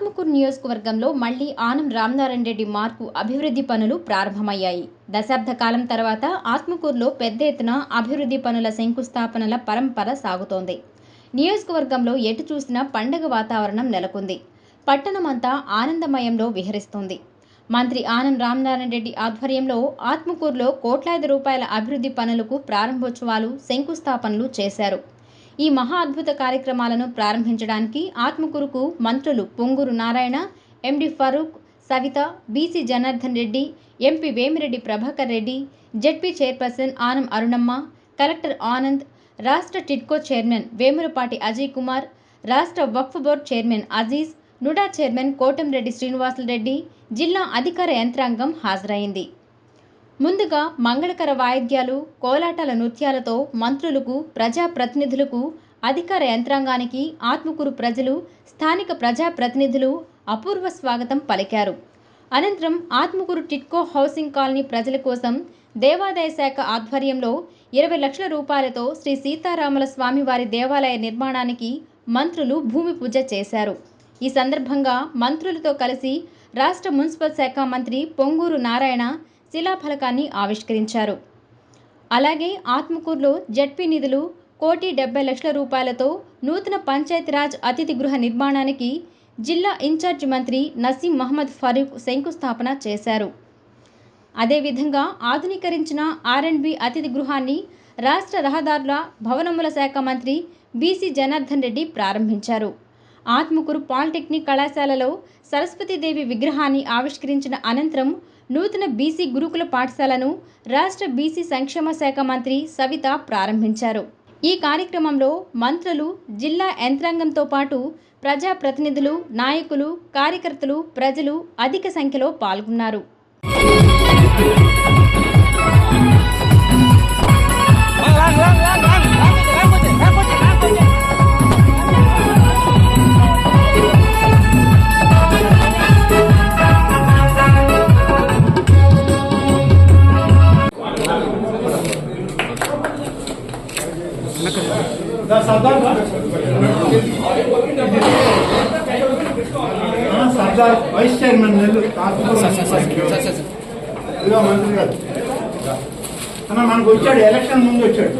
Atmakur నియోజకవర్గంలో మళ్ళీ Anam Ramanarayana Reddy mark అభివృద్ధి పనులు ప్రారంభమయ్యాయి. దశాబ్ద కాలం తర్వాత ఆత్మకూరులో పెద్ద ఎత్తున అభివృద్ధి పనుల శంకుస్థాపనల పరంపర సాగుతోంది. నియోజకవర్గంలో ఎటు చూసినా పండగ వాతావరణం నెలకొంది. పట్టణమంతా ఆనందమయంలో విహరిస్తోంది. మంత్రి ఆనం రామనారాయణ రెడ్డి ఆధ్వర్యంలో ఆత్మకూరులో కోట్లాది రూపాయల అభివృద్ధి పనులకు ప్రారంభోత్సవాలు శంకుస్థాపనలు చేశారు. ఈ మహా అద్భుత కార్యక్రమాలను ప్రారంభించడానికి ఆత్మకూరుకు మంత్రులు Ponguru Narayana MD Farooq Savitha BC Janardhan Reddy MP Vemireddy Prabhakar Reddy ZP chairperson Anam Arunamma collector Anand రాష్ట్ర టిడ్కో చైర్మన్ వేములపాటి అజయ్ కుమార్ రాష్ట్ర వక్ఫ్ board chairman Aziz NUDA chairman Kotamreddy Srinivasulareddy జిల్లా అధికార యంత్రాంగం హాజరైంది ముందుగా మంగళకర వాయిద్యాలు కోలాటాల నృత్యాలతో మంత్రులకు ప్రజాప్రతినిధులకు అధికార యంత్రాంగానికి ఆత్మకూరు ప్రజలు స్థానిక ప్రజాప్రతినిధులు అపూర్వ స్వాగతం పలికారు. అనంతరం ఆత్మకూరు టిట్కో హౌసింగ్ కాలనీ ప్రజల కోసం దేవాదాయ శాఖ ఆధ్వర్యంలో ఇరవై లక్షల రూపాయలతో శ్రీ సీతారాముల స్వామివారి దేవాలయ నిర్మాణానికి మంత్రులు భూమి పూజ చేశారు. ఈ సందర్భంగా మంత్రులతో కలిసి రాష్ట్ర మున్సిపల్ శాఖ మంత్రి పొంగూరు నారాయణ శిలాఫలకాన్ని ఆవిష్కరించారు. అలాగే ఆత్మకూరులో జడ్పీ నిధులు కోటి డెబ్బై లక్షల రూపాయలతో నూతన పంచాయతీరాజ్ అతిథి గృహ నిర్మాణానికి జిల్లా ఇన్ఛార్జ్ మంత్రి నసీం మహమ్మద్ ఫరూక్ శంకుస్థాపన చేశారు. అదేవిధంగా ఆధునీకరించిన ఆర్ఎండ్బి అతిథి గృహాన్ని రాష్ట్ర రహదారుల భవనముల శాఖ మంత్రి బీసీ జనార్దన్ రెడ్డి ప్రారంభించారు. ఆత్మకూరు పాలిటెక్నిక్ కళాశాలలో సరస్వతీదేవి విగ్రహాన్ని ఆవిష్కరించిన అనంతరం నూతన బీసీ గురుకుల పాఠశాలను రాష్ట్ర బీసీ సంక్షేమ శాఖ మంత్రి సవిత ప్రారంభించారు. ఈ కార్యక్రమంలో మంత్రులు జిల్లా యంత్రాంగంతో పాటు ప్రజాప్రతినిధులు నాయకులు కార్యకర్తలు ప్రజలు అధిక సంఖ్యలో పాల్గొన్నారు. సర్దార్ వైస్ చైర్మన్ మంత్రి గారు అన్న మనకు వచ్చాడు ఎలక్షన్ ముందు వచ్చాడు